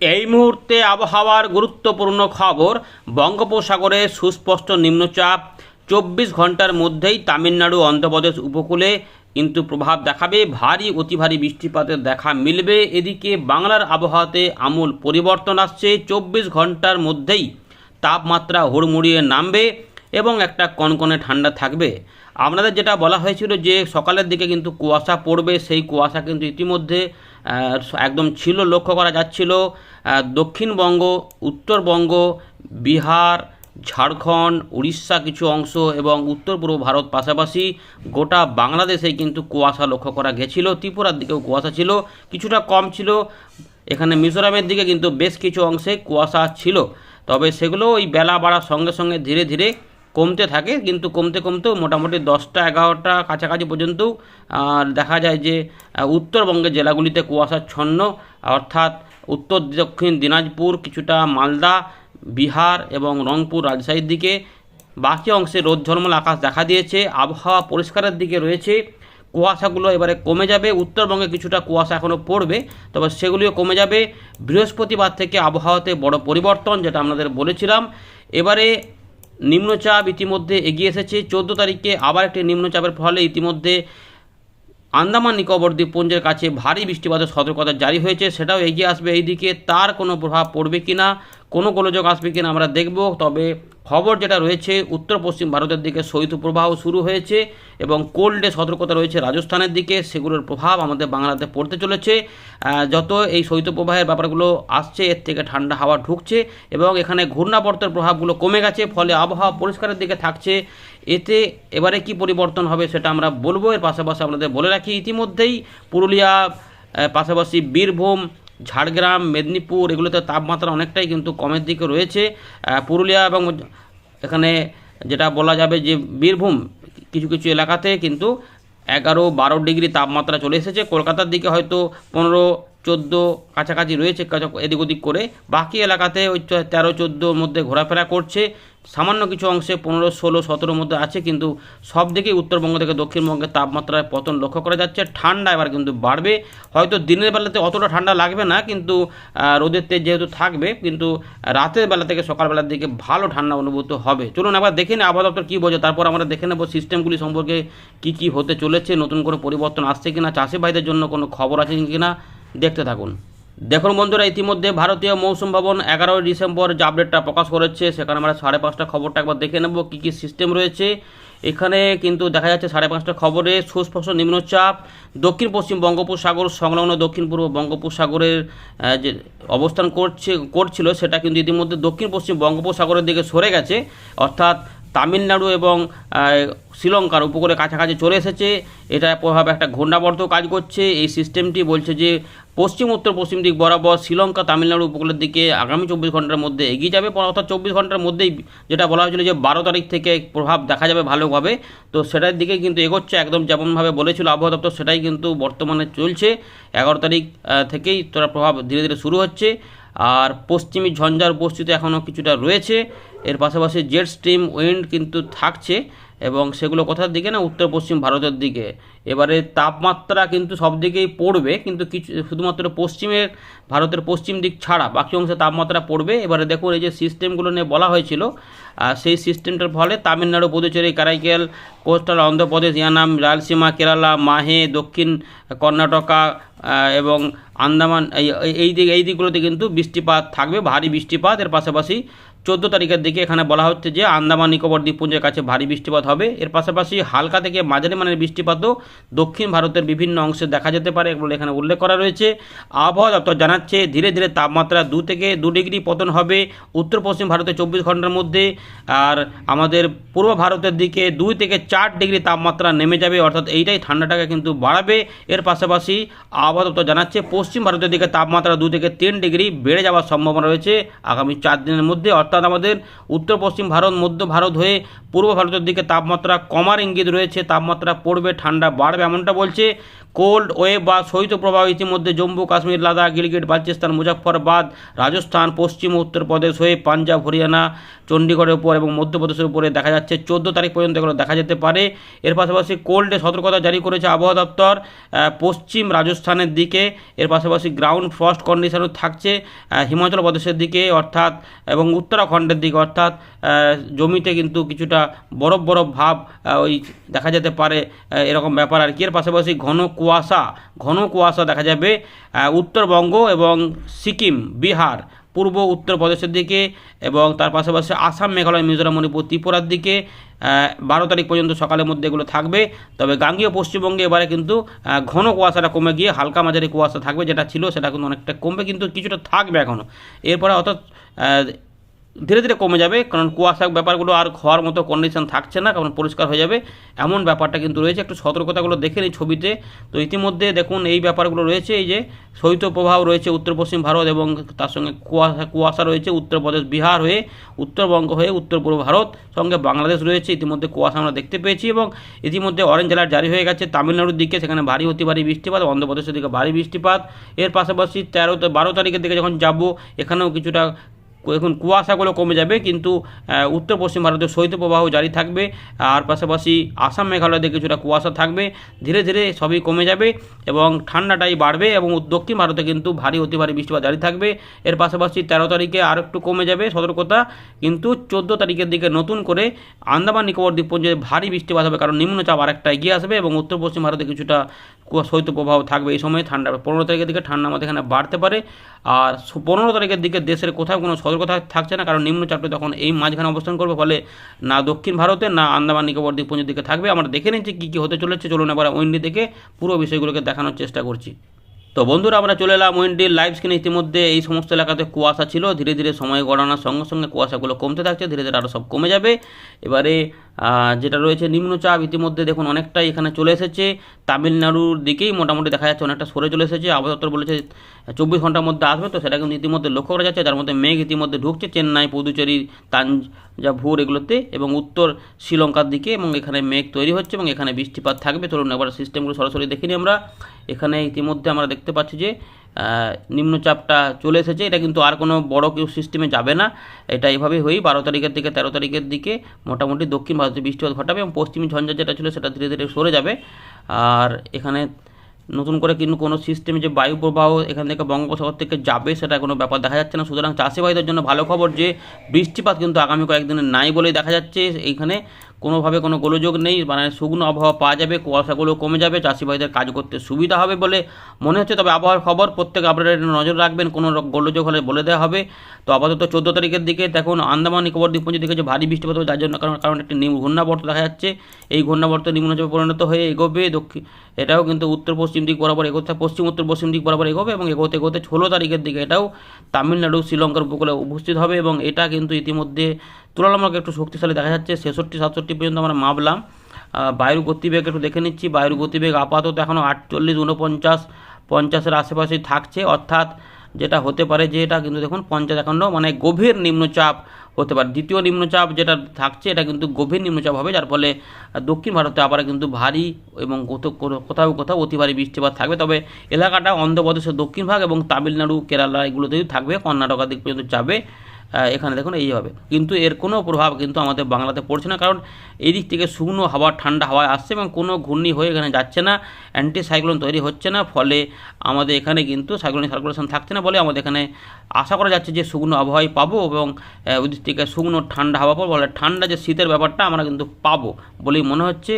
এই মুহূর্তে আবহাওয়ার গুরুত্বপূর্ণ খবর, বঙ্গোপসাগরে সুস্পষ্ট নিম্নচাপ, চব্বিশ ঘণ্টার মধ্যেই তামিলনাড়ু, অন্ধ্রপ্রদেশ উপকূলে কিন্তু প্রভাব দেখাবে, ভারী অতি ভারী বৃষ্টিপাতের দেখা মিলবে। এদিকে বাংলার আবহাওয়াতে আমূল পরিবর্তন আসছে, চব্বিশ ঘণ্টার মধ্যেই তাপমাত্রা হুড়মুড়িয়ে নামবে এবং একটা কনকনে ঠান্ডা থাকবে। আপনাদের যেটা বলা হয়েছিল যে সকালের দিকে কিন্তু কুয়াশা পড়বে, সেই কুয়াশা কিন্তু ইতিমধ্যে একদম ছিল, লক্ষ্য করা যাচ্ছিল দক্ষিণবঙ্গ, উত্তরবঙ্গ, বিহার, ঝাড়খণ্ড, উড়িষ্যা কিছু অংশ এবং উত্তর পূর্ব ভারত পাশাপাশি গোটা বাংলাদেশে কিন্তু কুয়াশা লক্ষ্য করা গেছিল, ত্রিপুরার দিকেও কুয়াশা ছিল, কিছুটা কম ছিল। এখানে মিজোরামের দিকে কিন্তু বেশ কিছু অংশে কুয়াশা ছিল। তবে সেগুলো ওই বেলা বাড়ার সঙ্গে সঙ্গে ধীরে ধীরে কমতে থাকে, কিন্তু কমতে কমতেও মোটামুটি দশটা, এগারোটা কাছাকাছি পর্যন্ত দেখা যায় যে উত্তরবঙ্গের জেলাগুলিতে কুয়াশাচ্ছন্ন অর্থাৎ উত্তর দক্ষিণ দিনাজপুর কিছুটা মালদা, বিহার এবং রংপুর রাজশাহীর দিকে। বাকি অংশে রোদ ঝলমল আকাশ দেখা দিয়েছে, আবহাওয়া পরিষ্কারের দিকে রয়েছে। কুয়াশাগুলো এবারে কমে যাবে, উত্তরবঙ্গে কিছুটা কুয়াশা এখনও পড়বে, তবে সেগুলিও কমে যাবে। বৃহস্পতিবার থেকে আবহাওয়াতে বড় পরিবর্তন, যেটা আপনাদের বলেছিলাম। এবারে নিম্নচাপ ইতিমধ্যে এগিয়ে এসেছে। চোদ্দ তারিখে আবার একটি নিম্নচাপের ফলে ইতিমধ্যে আন্দামান নিকোবর দ্বীপপুঞ্জের কাছে ভারী বৃষ্টিপাতের সতর্কতা জারি হয়েছে। সেটাও এগিয়ে আসবে। এই দিকে তার কোনো প্রভাব পড়বে কি না কোনো গোলযোগ আসবে কি না আমরা দেখব, তবে খবর যেটা রয়েছে উত্তর পশ্চিম ভারতের দিকে শৈত্যপ্রবাহ শুরু হয়েছে এবং কোল্ডে সতর্কতা রয়েছে রাজস্থানের দিকে, সেগুলোর প্রভাব আমাদের বাংলাতে পড়তে চলেছে। যত এই শৈত্যপ্রবাহের ব্যাপারগুলো আসছে, এর থেকে ঠান্ডা হাওয়া ঢুকছে এবং এখানে ঘূর্ণাবর্তের প্রভাবগুলো কমে গেছে, ফলে আবহাওয়া পরিষ্কারের দিকে থাকছে। এতে এবারে কি পরিবর্তন হবে সেটা আমরা বলব, এর পাশাপাশি আপনাদের বলে রাখি, ইতিমধ্যেই পুরুলিয়া পাশাপাশি বীরভূম ঝাড়গ্রাম, মেদিনীপুর, এগুলোতে তাপমাত্রা অনেকটাই কিন্তু কমের দিকে রয়েছে। পুরুলিয়া এবং এখানে যেটা বলা যাবে যে বীরভূম, কিছু কিছু এলাকাতে কিন্তু এগারো বারো ডিগ্রি তাপমাত্রা চলে এসেছে। কলকাতার দিকে হয়তো পনেরো, চোদ্দ কাছাকাছি রয়েছে, এদিক ওদিক করে। বাকি এলাকাতে ওই তেরো, চোদ্দোর মধ্যে ঘোরাফেরা করছে। সামান্য কিছু অংশে পনেরো, ষোলো, সতেরোর মধ্যে আছে, কিন্তু সব দিকেই উত্তরবঙ্গ থেকে দক্ষিণবঙ্গের তাপমাত্রায় পতন লক্ষ্য করা যাচ্ছে। ঠান্ডা এবার কিন্তু বাড়বে। হয়তো দিনের বেলাতে অতটা ঠান্ডা লাগবে না, কিন্তু রোদের তেজ যেহেতু থাকবে, কিন্তু রাতের বেলা থেকে সকালবেলার দিকে ভালো ঠান্ডা অনুভূত হবে। চলুন একবার দেখে নিই আবহাওয়া দপ্তর কী বোঝে। তারপর আমরা দেখে নেব সিস্টেমগুলি সম্পর্কে কি কি হতে চলেছে, নতুন করে পরিবর্তন আসছে কিনা, চাষি ভাইদের জন্য কোনো খবর আছে কিনা, দেখতে থাকুন। দেখুন বন্ধুরা, ইতিমধ্যে ভারতীয় মৌসুম ভবন এগারোই ডিসেম্বর যে আপডেটটা প্রকাশ করেছে, সেখানে আমরা সাড়ে পাঁচটা খবরটা একবার দেখে নেব, কী কী সিস্টেম রয়েছে। এখানে কিন্তু দেখা যাচ্ছে সাড়ে পাঁচটা খবরে সুস্পষ্ট নিম্নচাপ। দক্ষিণ পশ্চিম বঙ্গোপসাগর সংলগ্ন দক্ষিণ পূর্ব বঙ্গোপসাগরের যে অবস্থান করছে, করছিল, সেটা কিন্তু ইতিমধ্যে দক্ষিণ পশ্চিম বঙ্গোপসাগরের দিকে সরে গেছে। অর্থাৎ তামিলনাড়ু এবং শ্রীলঙ্কার উপকূলে কাছাকাছি চলে এসেছে। এটা প্রভাবে একটা ঘূর্ণাবর্ত কাজ করছে। এই সিস্টেমটি বলছে যে পশ্চিম, উত্তর, পশ্চিম দিক বরাবর শ্রীলঙ্কা, তামিলনাড়ু উপকূলের দিকে আগামী চব্বিশ ঘণ্টার মধ্যে এগিয়ে যাবে। অর্থাৎ চব্বিশ ঘণ্টার মধ্যেই যেটা বলা হয়েছিল যে বারো তারিখ থেকে প্রভাব দেখা যাবে ভালোভাবে। তো সেটার দিকে কিন্তু এগোচ্ছে, একদম যেমনভাবে বলেছিল আবহাওয়া দপ্তর, সেটাই কিন্তু বর্তমানে চলছে। এগারো তারিখ থেকেই তোরা প্রভাব ধীরে ধীরে শুরু হচ্ছে। আর পশ্চিমী ঝঞ্ঝার উপস্থিতি এখনও কিছুটা রয়েছে। এর পাশাপাশি জেট স্ট্রিম উইন্ড কিন্তু থাকছে। এবং সেগুলো কোথার দিকে না? উত্তর, পশ্চিম ভারতের দিকে। এবারে তাপমাত্রা কিন্তু সব দিকেই পড়বে, কিন্তু কিছু, শুধুমাত্র পশ্চিমের, ভারতের পশ্চিম দিক ছাড়া বাকি অংশে তাপমাত্রা পড়বে। এবারে দেখুন, এই যে সিস্টেমগুলো নিয়ে বলা হয়েছিল সেই সিস্টেমটার ফলে তামিলনাড়ু, পুদুচেরি, কারাইকেল, কোস্টাল, অন্ধ্রপ্রদেশ, ইয়ানাম রায়লসীমা কেরালা, মাহে, দক্ষিণ কর্ণাটকা এবং আন্দামান এই দিক, এই দিকগুলোতে কিন্তু বৃষ্টিপাত থাকবে, ভারী বৃষ্টিপাত। এর পাশাপাশি চোদ্দ তারিখের দিকে এখানে বলা হচ্ছে যে আন্দামান নিকোবর দ্বীপপুঞ্জের কাছে ভারী বৃষ্টিপাত হবে। এর পাশাপাশি হালকা থেকে মাঝারি মানের বৃষ্টিপাতও দক্ষিণ ভারতের বিভিন্ন অংশে দেখা যেতে পারে এগুলো এখানে উল্লেখ করা রয়েছে। আবহাওয়া দপ্তর জানাচ্ছে, ধীরে ধীরে তাপমাত্রা দু থেকে দু ডিগ্রি পতন হবে উত্তর পশ্চিম ভারতে চব্বিশ ঘণ্টার মধ্যে। আর আমাদের পূর্ব ভারতের দিকে দুই থেকে চার ডিগ্রি তাপমাত্রা নেমে যাবে, অর্থাৎ এইটাই ঠান্ডাটাকে কিন্তু বাড়াবে। এর পাশাপাশি আবহাওয়া দপ্তর জানাচ্ছে, পশ্চিম ভারতের দিকে তাপমাত্রা দু থেকে তিন ডিগ্রি বেড়ে যাওয়ার সম্ভাবনা রয়েছে আগামী চার দিনের মধ্যে, অর্থাৎ আমাদের উত্তর পশ্চিম ভারত, মধ্য ভারত হয়ে পূর্ব ভারতের দিকে তাপমাত্রা কমার ইঙ্গিত রয়েছে, তাপমাত্রা পড়বে, ঠান্ডা বাড়বে এমনটা বলছে কোল্ড ওয়েভ বা শৈত্যপ্রবাহ ইতিমধ্যে জম্মু, কাশ্মীর, লাদাখ, গিলগিট, বালচিস্তান মুজাফরবাদ রাজস্থান, পশ্চিম, উত্তরপ্রদেশ হয়ে পাঞ্জাব, হরিয়ানা, চণ্ডীগড়ের উপর এবং মধ্যপ্রদেশের উপরে দেখা যাচ্ছে চোদ্দ তারিখ পর্যন্ত এগুলো দেখা যেতে পারে। এর পাশাপাশি কোল্ডে সতর্কতা জারি করেছে আবহাওয়া দপ্তর পশ্চিম রাজস্থানের দিকে। এর পাশাপাশি গ্রাউন্ড ফ্রস্ট কন্ডিশনও থাকছে হিমাচল প্রদেশের দিকে অর্থাৎ, এবং উত্তরাখণ্ডের দিকে অর্থাৎ জমিতে কিন্তু কিছুটা বরফ বরফ ভাব ওই দেখা যেতে পারে এরকম ব্যাপার আর কি। এর পাশাপাশি ঘন কুয়াশা, ঘন কুয়াশা দেখা যাবে উত্তরবঙ্গ এবং সিকিম, বিহার, পূর্ব উত্তরপ্রদেশের দিকে এবং তার পাশাপাশি আসাম, মেঘালয়, মিজোরাম, মণিপুর, ত্রিপুরার দিকে বারো তারিখ পর্যন্ত সকালের মধ্যে এগুলো থাকবে। তবে গাঙ্গীয় পশ্চিমবঙ্গে এবারে কিন্তু ঘন কুয়াশাটা কমে গিয়ে হালকা মাঝারি কুয়াশা থাকবে, যেটা ছিল সেটা কিন্তু অনেকটা কমবে, কিন্তু কিছুটা থাকবে এখনও এরপরে অর্থাৎ ধীরে ধীরে কমে যাবে, কারণ কুয়াশা ব্যাপারগুলো আর হওয়ার মতো কন্ডিশন থাকছে না, কারণ পরিষ্কার হয়ে যাবে। এমন ব্যাপারটা কিন্তু রয়েছে, একটু সতর্কতাগুলো দেখে নিই ছবিতে। তো ইতিমধ্যে দেখুন, এই ব্যাপারগুলো রয়েছে, এই যে শৈত্যপ্রবাহ রয়েছে উত্তর পশ্চিম ভারত এবং তার সঙ্গে কুয়াশা কুয়াশা রয়েছে উত্তরপ্রদেশ বিহার হয়ে, উত্তরবঙ্গ হয়ে উত্তর পূর্ব ভারত, সঙ্গে বাংলাদেশ রয়েছে, ইতিমধ্যে কুয়াশা আমরা দেখতে পেয়েছি এবং ইতিমধ্যে অরেঞ্জ অ্যালার্ট জারি হয়ে গেছে তামিলনাড়ুর দিকে, সেখানে ভারী অতি ভারী বৃষ্টিপাত, অন্ধ্রপ্রদেশের দিকে ভারী বৃষ্টিপাত। এর পাশাপাশি তেরো, বারো তারিখের দিকে যখন যাব, এখানেও কিছুটা এখন কুয়াশাগুলো কমে যাবে, কিন্তু উত্তর পশ্চিম ভারতের শৈত্যপ্রবাহ জারি থাকবে। আর পাশাপাশি আসাম মেঘালয়তে কিছুটা কুয়াশা থাকবে। ধীরে ধীরে সবই কমে যাবে এবং ঠান্ডাটাই বাড়বে এবং দক্ষিণ ভারতে কিন্তু ভারী, অতি ভারী বৃষ্টিপাত জারি থাকবে। এর পাশাপাশি তেরো তারিখে আর একটু কমে যাবে সতর্কতা, কিন্তু চোদ্দ তারিখের দিকে নতুন করে আন্দামান নিকোবর দ্বীপপুঞ্জে ভারী বৃষ্টিপাত হবে কারণ নিম্নচাপ আরেকটা এগিয়ে আসবে এবং উত্তর পশ্চিম ভারতে কিছুটা কুয়া- শৈত্যপ্রবাহ থাকবে এই সময় ঠান্ডা, পনেরো তারিখের দিকে ঠান্ডা আমাদের এখানে বাড়তে পারে। আর পনেরো তারিখের দিকে দেশের কোথাও কোনো সতর্কতা থাকছে না, কারণ নিম্নচাপটা তখন এই মাঝখানে অবস্থান করবে, ফলে না দক্ষিণ ভারতে, না আন্দামান নিকোবর দ্বীপপুঞ্জের দিকে থাকবে। আমরা দেখে নিচ্ছি কী কী হতে চলেছে। চলুন এবার উইন্ডি থেকে পুরো বিষয়গুলোকে দেখানোর চেষ্টা করছি। তো বন্ধুরা, আমরা চলে এলাম উইন্ডির লাইভ স্ক্রিনে। ইতিমধ্যে এই সমস্ত এলাকাতে কুয়াশা ছিল। ধীরে ধীরে সময় গড়ানোর সঙ্গে সঙ্গে কুয়াশাগুলো কমতে থাকছে। ধীরে ধীরে আরও সব কমে যাবে। এবারে যেটা রয়েছে নিম্নচাপ, ইতিমধ্যে দেখুন অনেকটাই এখানে চলে এসেছে। তামিলনাড়ুর দিকেই মোটামুটি দেখা যাচ্ছে অনেকটা সরে চলে এসেছে। আবহাওয়া বলেছে চব্বিশ ঘণ্টার মধ্যে আসবে, তো সেটা কিন্তু ইতিমধ্যে লক্ষ্য করা যাচ্ছে। যার মধ্যে মেঘ ইতিমধ্যে ঢুকছে, চেন্নাই, পুদুচেরি, তাঞ্জাভুর এগুলোতে এবং উত্তর শ্রীলঙ্কার দিকে এবং এখানে মেঘ তৈরি হচ্ছে এবং এখানে বৃষ্টিপাত থাকবে। চলুন এবার সিস্টেমগুলো সরাসরি দেখিনি আমরা। এখানে ইতিমধ্যে আমরা দেখতে পাচ্ছি যে নিম্নচাপটা চলে এসেছে। এটা কিন্তু আর কোনো বড় কেউ সিস্টেমে যাবে না। এটা এইভাবেই হয়েই বারো তারিখের থেকে তেরো তারিখের দিকে মোটামুটি দক্ষিণ ভারতে বৃষ্টিপাত ঘটাবে এবং পশ্চিমী ঝঞ্ঝা যেটা ছিল সেটা ধীরে ধীরে সরে যাবে। আর এখানে নতুন করে কিন্তু কোনো সিস্টেমে যে বায়ু প্রবাহ এখান থেকে বঙ্গোপসাগর থেকে যাবে সেটা কোনো ব্যাপার দেখা যাচ্ছে না। সুতরাং চাষি ভাইদের জন্য ভালো খবর যে বৃষ্টিপাত কিন্তু আগামী কয়েকদিনে নাই বলেই দেখা যাচ্ছে। এইখানে কোনোভাবে কোনো গোলযোগ নেই মানে শুকনো আবহাওয়া পাওয়া যাবে, কুয়াশাগুলো কমে যাবে চাষি ভাইদের কাজ করতে সুবিধা হবে বলে মনে হচ্ছে। তবে আবহাওয়ার খবর প্রত্যেক একটু নজর রাখবেন, কোনো গোলযোগ হলে বলে দেওয়া হবে। তো আপাতত চোদ্দ তারিখের দিকে দেখুন, আন্দামান, নিকোবর দ্বীপপুঞ্জ দিকে যে ভারী বৃষ্টিপাত হবে, যার জন্য কারণ কারণ একটি ঘূর্ণাবর্ত দেখা যাচ্ছে। এই ঘূর্ণাবর্ত নিম্নচাপে পরিণত হয়ে এগোবে, দক্ষিণ, এটাও কিন্তু উত্তর পশ্চিম দিক বরাবর এগোতে পশ্চিম, উত্তর পশ্চিম দিক বরাবর এগোবে এবং এগোতে এগোতে ষোলো তারিখের দিকে এটাও তামিলনাড়ু, শ্রীলঙ্কার উপকূলে উপস্থিত হবে এবং এটা কিন্তু ইতিমধ্যে তুলনামূলক একটু শক্তিশালী দেখা যাচ্ছে, ছেষট্টি, সাতষট্টি পর্যন্ত আমরা মাপলাম। বায়ুর গতিবেগ একটু দেখে নিচ্ছি। বায়ুর গতিবেগ আপাতত এখনও আটচল্লিশ উনপঞ্চাশ পঞ্চাশের আশেপাশেই থাকছে। অর্থাৎ যেটা হতে পারে যে এটা কিন্তু দেখুন, পঞ্চাশ এখনও মানে গভীর নিম্নচাপ হতে পারে। দ্বিতীয় নিম্নচাপ যেটা থাকছে, এটা কিন্তু গভীর নিম্নচাপ হবে, যার ফলে দক্ষিণ ভারতে আবার কিন্তু ভারী এবং কোথাও কোথাও অতি ভারী বৃষ্টিপাত থাকবে। তবে এলাকাটা অন্ধ্রপ্রদেশের দক্ষিণ ভাগ এবং তামিলনাড়ু কেরালা এগুলোতেই থাকবে। কর্ণাটকার দিক পর্যন্ত যাবে। এখানে দেখুন এইভাবে কিন্তু এর কোনো প্রভাব কিন্তু আমাদের বাংলাতে পড়ছে না, কারণ এই দিক থেকে শুকনো হাওয়া, ঠান্ডা হাওয়া আসছে এবং কোনো ঘূর্ণি হয়ে এখানে যাচ্ছে না অ্যান্টি সাইক্লোন তৈরি হচ্ছে না, ফলে আমাদের এখানে কিন্তু সাইক্লোনিক সার্কুলেশন থাকছে না বলে আমাদের এখানে আশা করা যাচ্ছে যে শুকনো আবহাওয়াই পাবো এবং ওই দিক থেকে শুকনো ঠান্ডা হাওয়া পাবো বলে ঠান্ডা যে শীতের ব্যাপারটা আমরা কিন্তু পাবো বলেই মনে হচ্ছে।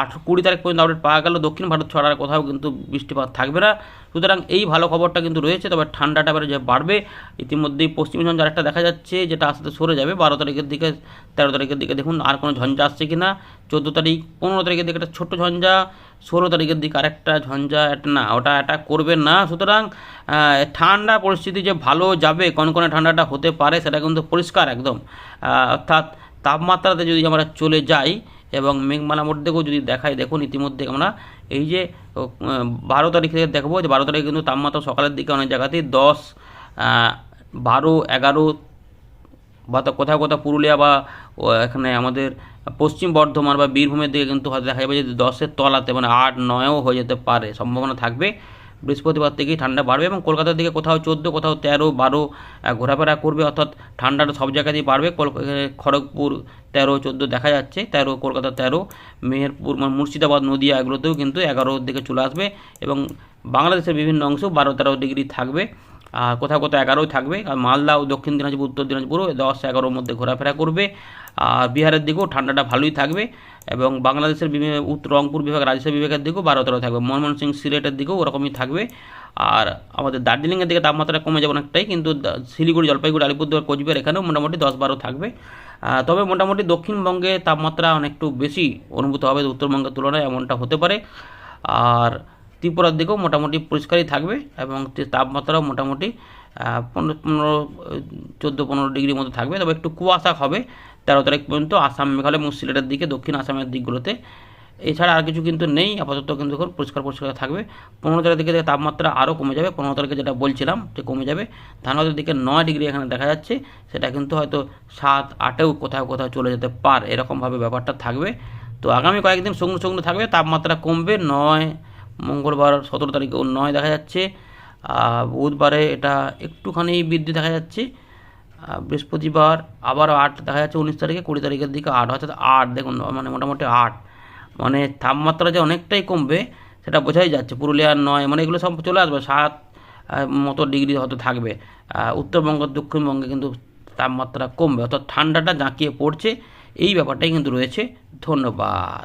আট কুড়ি তারিখ পর্যন্ত আপডেট পাওয়া গেল। দক্ষিণ ভারত ছড়ার কোথাও কিন্তু বৃষ্টিপাত থাকবে না। সুতরাং এই ভালো খবরটা কিন্তু রয়েছে, তবে ঠান্ডাটা এবারে যে বাড়বে, ইতিমধ্যেই পশ্চিম ঝঞ্ঝা আরেকটা দেখা যাচ্ছে, যেটা আস্তে সরে যাবে। বারো তারিখের দিকে, তেরো তারিখের দিকে দেখুন আর কোনো ঝঞ্ঝা আসছে কি না চোদ্দ তারিখ, পনেরো তারিখের দিকে একটা ছোট্ট ঝঞ্ঝা, ষোলো তারিখের দিকে আরেকটা ঝঞ্ঝা না, ওটা অ্যাটাক করবে না। সুতরাং ঠান্ডা পরিস্থিতি যে ভালো যাবে কোন কনকনে ঠান্ডাটা হতে পারে, সেটা কিন্তু পরিষ্কার একদম। অর্থাৎ তাপমাত্রাতে যদি আমরা চলে যাই এবং মেঘমালার মধ্যেও যদি দেখাই, দেখুন ইতিমধ্যে আমরা এই যে বারো তারিখ থেকে দেখব যে বারো তারিখে কিন্তু তাপমাত্রা সকালের দিকে অনেক জায়গাতেই দশ বারো, এগারো বা কোথাও কোথাও পুরুলিয়া বা এখানে আমাদের পশ্চিম বর্ধমান বা বীরভূমের দিকে কিন্তু হয়তো দেখা যাবে যে দশের তলাতে মানে আট, নয়ও হয়ে যেতে পারে, সম্ভাবনা থাকবে। বৃহস্পতিবার থেকেই ঠান্ডা বাড়বে এবং কলকাতার দিকে কোথাও চোদ্দ, কোথাও তেরো, বারো ঘোরাফেরা করবে। অর্থাৎ ঠান্ডাটা সব জায়গাতেই বাড়বে। খড়গপুর তেরো, চোদ্দ দেখা যাচ্ছে। তেরো, কলকাতা তেরো, মেহেরপুর মানে মুর্শিদাবাদ, নদীয়া এগুলোতেও কিন্তু এগারোর দিকে চলে আসবে এবং বাংলাদেশের বিভিন্ন অংশ বারো, তেরো ডিগ্রি থাকবে। আর কোথাও কোথাও এগারোই থাকবে। আর মালদা ও দক্ষিণ দিনাজপুর, উত্তর দিনাজপুরও দশ এগারোর মধ্যে ঘোরাফেরা করবে। আর বিহারের দিকেও ঠান্ডাটা ভালোই থাকবে এবং বাংলাদেশের উত্তর রংপুর বিভাগ, রাজশাহী বিভাগের দিকেও বারো তেরো থাকবে। ময়মনসিংহ, সিলেটের দিকেও ওরকমই থাকবে। আর আমাদের দার্জিলিংয়ের দিকে তাপমাত্রা কমে যাবে অনেকটাই, কিন্তু শিলিগুড়ি, জলপাইগুড়ি, আলিপুরদুয়ার, কোচবিহার এখানেও মোটামুটি দশ বারো থাকবে। তবে মোটামুটি দক্ষিণবঙ্গে তাপমাত্রা অনেকটু বেশি অনুভূত হবে উত্তরবঙ্গের তুলনায়, এমনটা হতে পারে। আর ত্রিপুরার দিকেও মোটামুটি পরিষ্কারই থাকবে এবং তাপমাত্রাও মোটামুটি পনেরো পনেরো, চোদ্দ, পনেরো ডিগ্রির মধ্যে থাকবে। তবে একটু কুয়াশা হবে তেরো তারিখ পর্যন্ত আসাম, মেঘালয় এবং সিলেটের দিকে, দক্ষিণ আসামের দিকগুলোতে। এছাড়া আর কিছু কিন্তু নেই, আপাতত কিন্তু এখন পরিষ্কার পরিষ্কার থাকবে। পনেরো তারিখ দিকে তাপমাত্রা আরও কমে যাবে, পনেরো তারিখে যেটা বলছিলাম যে কমে যাবে। ধানবাদের দিকে নয় ডিগ্রি এখানে দেখা যাচ্ছে, সেটা কিন্তু হয়তো সাত, আটেও কোথাও কোথাও চলে যেতে পার। এরকমভাবে ব্যাপারটা থাকবে। তো আগামী কয়েকদিন শুকনো শুকনো থাকবে, তাপমাত্রা কমবে নয় মঙ্গলবার সতেরো তারিখে নয় দেখা যাচ্ছে। বুধবারে এটা একটুখানি বৃদ্ধি দেখা যাচ্ছে। বৃহস্পতিবার আবার আট দেখা যাচ্ছে উনিশ তারিখে, কুড়ি তারিখের দিকে আট, অর্থাৎ আট। দেখুন মানে মোটামুটি আট। মানে তাপমাত্রা যে অনেকটাই কমবে, সেটা বোঝাই যাচ্ছে। পুরুলিয়ার নয় মানে এগুলো সব চলে আসবে। সাত মতো ডিগ্রি হয়তো থাকবে। উত্তরবঙ্গ, দক্ষিণবঙ্গে কিন্তু তাপমাত্রা কমবে। অর্থাৎ ঠান্ডাটা জাঁকিয়ে পড়ছে। এই ব্যাপারটাই কিন্তু রয়েছে। ধন্যবাদ।